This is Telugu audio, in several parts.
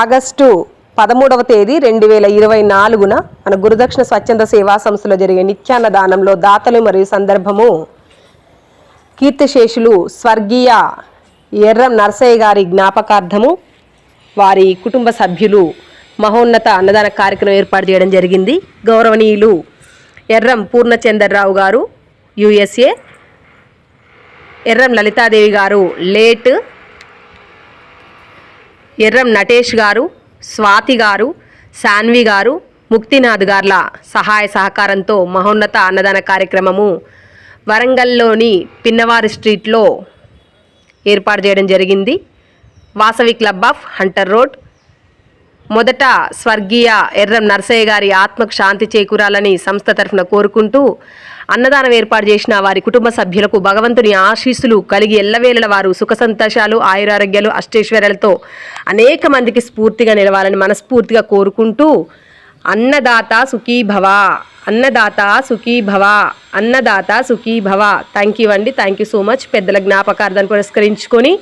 ఆగస్టు పదమూడవ తేదీ రెండు వేల ఇరవై నాలుగున మన గురుదక్షిణ స్వచ్ఛంద సేవా సంస్థలో జరిగే నిత్యాన్నదానంలో దాతలు మరియు సందర్భము. కీర్తిశేషులు స్వర్గీయ ఎర్రం నరసయ్య గారి జ్ఞాపకార్థము వారి కుటుంబ సభ్యులు మహోన్నత అన్నదాన కార్యక్రమం ఏర్పాటు చేయడం జరిగింది. గౌరవనీయులు ఎర్రం పూర్ణచందర్రావు గారు యుఎస్ఏ. ఎర్రం లలితాదేవి గారు లేట్ ఎర్రం నటేష్ గారు స్వాతి గారు శాన్వి గారు ముక్తినాథ్ గార్ల సహాయ సహకారంతో మహోన్నత అన్నదాన కార్యక్రమము వరంగల్లోని పిన్నవారి స్ట్రీట్లో ఏర్పాటు చేయడం జరిగింది. Vasavi club of Hunter Road మొదట స్వర్గీయ ఎర్రం నర్సయ్య గారి ఆత్మకు శాంతి చేకూరాలని సంస్థ తరఫున కోరుకుంటూ అన్నదానం ఏర్పాటు చేసిన వారి కుటుంబ సభ్యులకు భగవంతుని ఆశీస్సులు కలిగి ఎల్లవేళల వారు సుఖ సంతోషాలు ఆయురారోగ్యాలు అష్టైశ్వర్యాలతో అనేక మందికి స్ఫూర్తిగా నిలవాలని మనస్ఫూర్తిగా కోరుకుంటూ అన్నదాత సుఖీభవ. అన్నదాత సుఖీభవ. అన్నదాత సుఖీభవ. థ్యాంక్ యూ అండి. థ్యాంక్ యూ సో మచ్ పెద్దల జ్ఞాపకార్థాన్ని పురస్కరించుకొని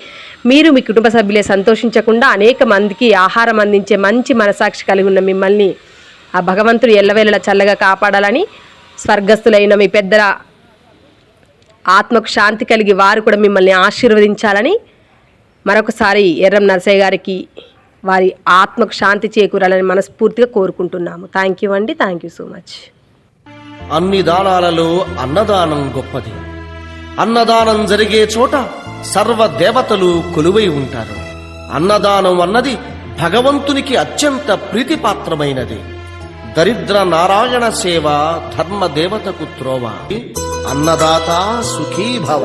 మీరు మీ కుటుంబ సభ్యులే సంతోషించకుండా అనేక మందికి ఆహారం అందించే మంచి మనసాక్షి కలిగి ఉన్న మిమ్మల్ని ఆ భగవంతుడు ఎల్లవేళలా చల్లగా కాపాడాలని స్వర్గస్థులైన మీ పెద్దల ఆత్మకు శాంతి కలిగి వారు కూడా మిమ్మల్ని ఆశీర్వదించాలని మరొకసారి ఎర్రం నరసయ్య గారికి వారి ఆత్మకు శాంతి చేకూరాలని మనస్ఫూర్తిగా కోరుకుంటున్నాము. థ్యాంక్ యూ అండి. థ్యాంక్ యూ సో మచ్ అన్ని దానాలలో అన్నదానం గొప్పది. అన్నదానం జరిగే చోట సర్వ దేవతలు కొలువై ఉంటారు. అన్నదానం అన్నది భగవంతునికి అత్యంత ప్రీతిపాత్రమైనది. దరిద్ర నారాయణ సేవ ధర్మ దేవతకు త్రోవ. అన్నదాత సుఖీభవ.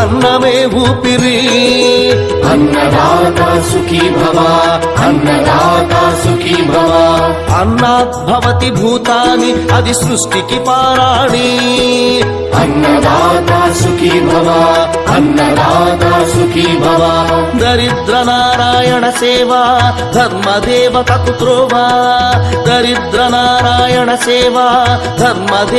అన్నమే ఊపిరి. అన్నదాత సుఖీ భవ అన్నదాత సుఖీ భవ. అన్నాత్ భవతి భూతాని అది సృష్టికి పారాణి. అన్నదాత సుఖీ భవ అన్నదాత సుఖీ భవ. దరిద్ర నారాయణ సేవ ధర్మదేవతకు త్రోవ దరిద్ర నారాయణ సేవ ధర్మదే